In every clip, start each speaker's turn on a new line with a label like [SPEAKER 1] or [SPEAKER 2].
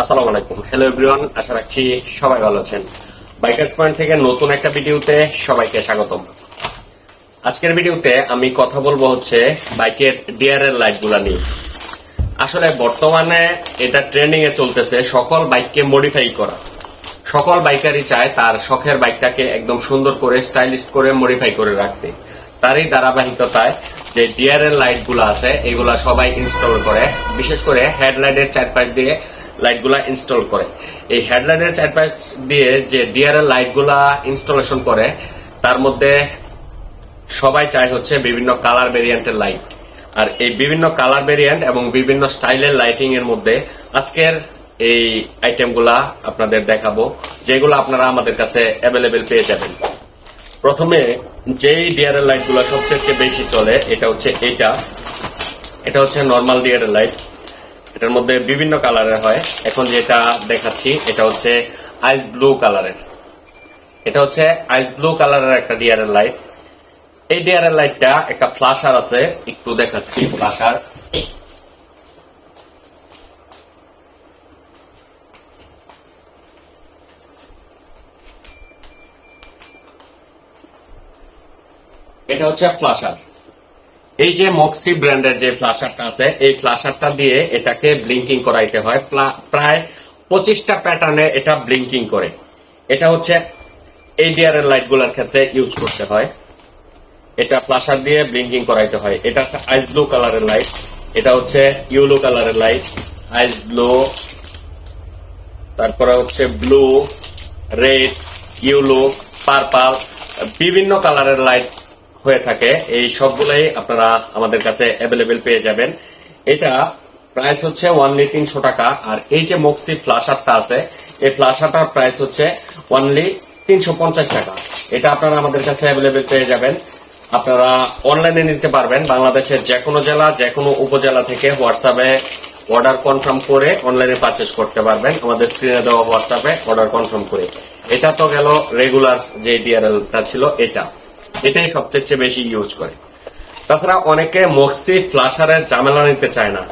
[SPEAKER 1] আসসালামু আলাইকুম। Hello everyone আশা রাখছি সবাই ভালো আছেন। বাইকার্স পয়েন্ট থেকে নতুন একটা ভিডিওতে সবাইকে স্বাগতম। আজকের ভিডিওতে আমি কথা বলব হচ্ছে বাইকের ডিআরএল লাইটগুলা নিয়ে। আসলে বর্তমানে এটা ট্রেন্ডিং এ চলতেছে, সকল বাইককে মডিফাই করা। সকল বাইকারই চায় তার শখের বাইকটাকে একদম সুন্দর করে স্টাইলিশ করে মডিফাই করে রাখতে। তারই ধারাবাহিকতায় যে ডিআরএল লাইটগুলো আছে, এগুলা সবাই ইনস্টল করে, বিশেষ করে হেডলাইটের চারপাশ দিয়ে লাইটগুলা ইনস্টল করে। এই হেডলাইটের চারপাশ দিয়ে যে ডিআরএল লাইটগুলা ইনস্টলেশন করে, তার মধ্যে সবাই চায় হচ্ছে বিভিন্ন কালার ভেরিয়েন্টের লাইট আর এই বিভিন্ন কালার ভেরিয়েন্ট এবং বিভিন্ন স্টাইলের লাইটিং এর মধ্যে আজকের এই আইটেমগুলা আপনাদের দেখাবো, যেগুলো আপনারা আমাদের কাছে অ্যাভেলেবেল পেয়ে যাবেন। প্রথমে যেই ডিআরএল লাইটগুলো সবচেয়ে চেয়ে বেশি চলে, এটা হচ্ছে এটা এটা হচ্ছে নর্মাল ডিআরএল লাইট এটার মধ্যে বিভিন্ন কালারের হয়। এখন যেটা দেখাচ্ছি, এটা হচ্ছে আইস ব্লু কালারের। এটা হচ্ছে আইস ব্লু কালারের একটা ডিআরএল লাইট এই ডিআরএল লাইটটা একটা ফ্লাশার আছে, একটু দেখাচ্ছি ফ্লাশার এটা হচ্ছে ফ্লাশার এই যে মক্সি ব্র্যান্ডের যে ফ্লাশারটা আছে, এই ফ্লাশারটা দিয়ে এটাকে ব্লিঙ্কিং করাইতে হয়। প্রায় পঁচিশটা প্যাটার্নে এটা ব্লিঙ্কিং করে। এটা হচ্ছে এই ডিআরএল লাইটগুলার ক্ষেত্রে ইউজ করতে হয়। এটা ফ্লাশার দিয়ে ব্লিঙ্কিং করাইতে হয়। এটা হচ্ছে আইস ব্লু কালারের লাইট এটা হচ্ছে ইউলো কালারের লাইট আইস ব্লু তারপরে হচ্ছে ব্লু রেড ইউলো পার্পাল বিভিন্ন কালারের লাইট হয়ে থাকে, এই সবগুলাই আপনারা আমাদের কাছে অ্যাভেলেবেল পেয়ে যাবেন। এটা প্রাইস হচ্ছে ওয়ানলি তিনশো টাকা, আর এই যে মক্সি ফ্লাশারটা আছে, এই ফ্লাশারটার প্রাইস হচ্ছে ওয়ানলি তিনশো পঞ্চাশ টাকা। এটা আপনারা আমাদের কাছে অ্যাভেলেবেল পেয়ে যাবেন। আপনারা অনলাইনে নিতে পারবেন, বাংলাদেশের যে কোনো জেলা যে কোনো উপজেলা থেকে হোয়াটসঅ্যাপে অর্ডার কনফার্ম করে অনলাইনে পারচেস করতে পারবেন। আমাদের স্ক্রিনে দেওয়া হোয়াটসঅ্যাপে অর্ডার কনফার্ম করে। এটা তো গেল রেগুলার যে ডিআরএলটা ছিল, এটা। এটাই সবচেয়ে চেয়ে বেশি ইউজ করে। তাছাড়া অনেকে মক্সি ফ্লাশারের ঝামেলা নিতে চায় না।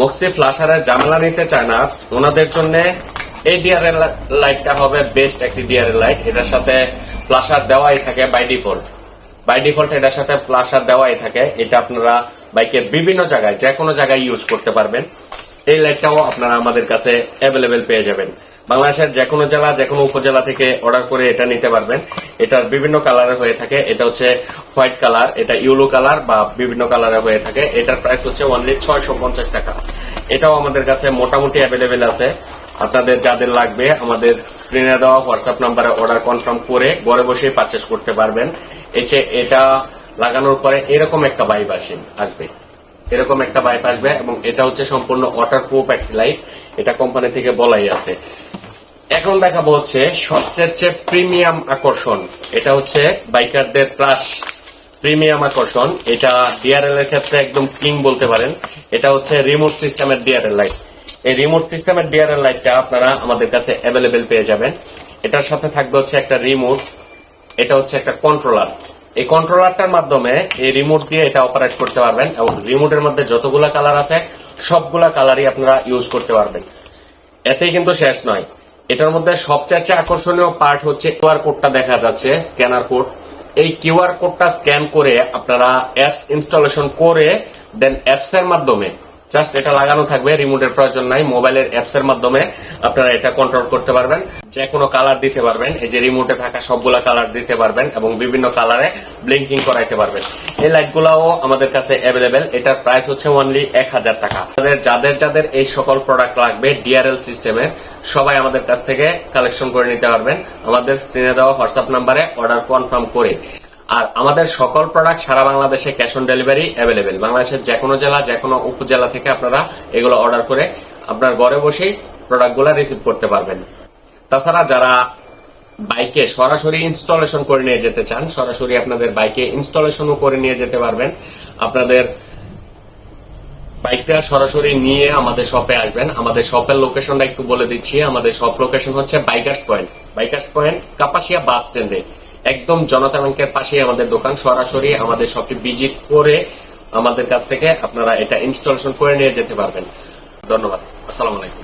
[SPEAKER 1] মক্সি ফ্লাশারের ঝামেলা নিতে চায় না, ওনাদের জন্য এই ডিআরএল লাইটটা হবে বেস্ট একটি ডিআরএল লাইট এটার সাথে ফ্লাশার দেওয়াই থাকে বাই ডিফল্ট বাই ডিফল্ট এটার সাথে ফ্লাশার দেওয়াই থাকে, এটা আপনারা বাইকের বিভিন্ন জায়গায় যে কোনো জায়গায় ইউজ করতে পারবেন। এই লাইটটাও আপনারা আমাদের কাছে অ্যাভেলেবেল পেয়ে যাবেন। বাংলাদেশের যে কোনো জেলা যে কোনো উপজেলা থেকে অর্ডার করে এটা নিতে পারবেন। এটার বিভিন্ন কালারের হয়ে থাকে। এটা হচ্ছে হোয়াইট কালার এটা ইউলো কালার বা বিভিন্ন কালারের হয়ে থাকে। এটার প্রাইস হচ্ছে অনলি ছয়শো পঞ্চাশ টাকা। এটাও আমাদের কাছে মোটামুটি অ্যাভেলেবেল আছে। আপনাদের যাদের লাগবে, আমাদের স্ক্রিনে দেওয়া হোয়াটসঅ্যাপ নাম্বারে অর্ডার কনফার্ম করে ঘরে বসে পারচেস করতে পারবেন। এছে এটা লাগানোর পরে এরকম একটা বাইপ আসে, আসবে। এরকম একটা বাইপ আসবে এবং এটা হচ্ছে সম্পূর্ণ ওয়াটার প্রুফ একটি লাইট এটা কোম্পানি থেকে বলাই আছে। এখন দেখাবো হচ্ছে সবচেয়ে চেয়ে প্রিমিয়াম আকর্ষণ। এটা হচ্ছে বাইকারদের প্লাস প্রিমিয়াম আকর্ষণ। এটা ডিআরএল এর ক্ষেত্রে একদম কিং বলতে পারেন। এটা হচ্ছে রিমোট সিস্টেমের ডিআরএল লাইট এই রিমোট সিস্টেমের ডিআরএল লাইটটা আপনারা আমাদের কাছে অ্যাভেলেবেল পেয়ে যাবেন। এটার সাথে থাকবে হচ্ছে একটা রিমোট এটা হচ্ছে একটা কন্ট্রোলার এই কন্ট্রোলারটার মাধ্যমে এই রিমোট দিয়ে এটা অপারেট করতে পারবেন এবং রিমোটের মধ্যে যতগুলা কালার আছে, সবগুলা কালারই আপনারা ইউজ করতে পারবেন। এতেই কিন্তু শেষ নয়। এটার মধ্যে সবচেয়ে আকর্ষণীয় পার্ট হচ্ছে কিউআর কোডটা দেখা যাচ্ছে স্ক্যানার কোড এই কিউআর কোডটা স্ক্যান করে আপনারা অ্যাপস ইনস্টলেশন করে দেন অ্যাপস এর মাধ্যমে জাস্ট এটা লাগানো থাকবে রিমোটের প্রয়োজন নাই মোবাইলের অ্যাপস এর মাধ্যমে আপনারা এটা কন্ট্রোল করতে পারবেন। যে কোনো কালার দিতে পারবেন, এই যে রিমোটে থাকা সবগুলা কালার দিতে পারবেন এবং বিভিন্ন কালারে ব্লিঙ্কিং করাইতে পারবেন। এই লাইটগুলাও আমাদের কাছে অ্যাভেলেবেল এটার প্রাইস হচ্ছে অনলি এক হাজার টাকা। আপনাদের যাদের যাদের এই সকল প্রোডাক্ট লাগবে ডিআরএল সিস্টেমের সবাই আমাদের কাছ থেকে কালেকশন করে নিতে পারবেন। আমাদের স্ক্রিনে দেওয়া হোয়াটসঅ্যাপ নাম্বারে অর্ডার কনফার্ম করে আর আমাদের সকল প্রোডাক্ট সারা বাংলাদেশে ক্যাশ অন ডেলিভারি অ্যাভেলেবেল বাংলাদেশের যে কোনো জেলা যে কোনো উপজেলা থেকে আপনারা এগুলো অর্ডার করে আপনার ঘরে বসেই প্রোডাক্টগুলো রিসিভ করতে পারবেন। তাছাড়া যারা বাইকে সরাসরি ইনস্টলেশন করে নিয়ে যেতে চান, সরাসরি আপনাদের বাইকে ইনস্টলেশনও করে নিয়ে যেতে পারবেন। আপনাদের বাইকটা সরাসরি নিয়ে আমাদের শপে আসবেন। আমাদের শপের লোকেশনটা একটু বলে দিচ্ছি। আমাদের শপ লোকেশন হচ্ছে bikers point bikers point Kapasia bus স্ট্যান্ডে একদম জনতা ব্যাংকের পাশে আমাদের দোকান, সরাসরি আমাদের শপটি ভিজিট করে আমাদের কাছ থেকে আপনারা এটা ইনস্টলেশন করে নিয়ে যেতে পারবেন। ধন্যবাদ। আসসালামু আলাইকুম।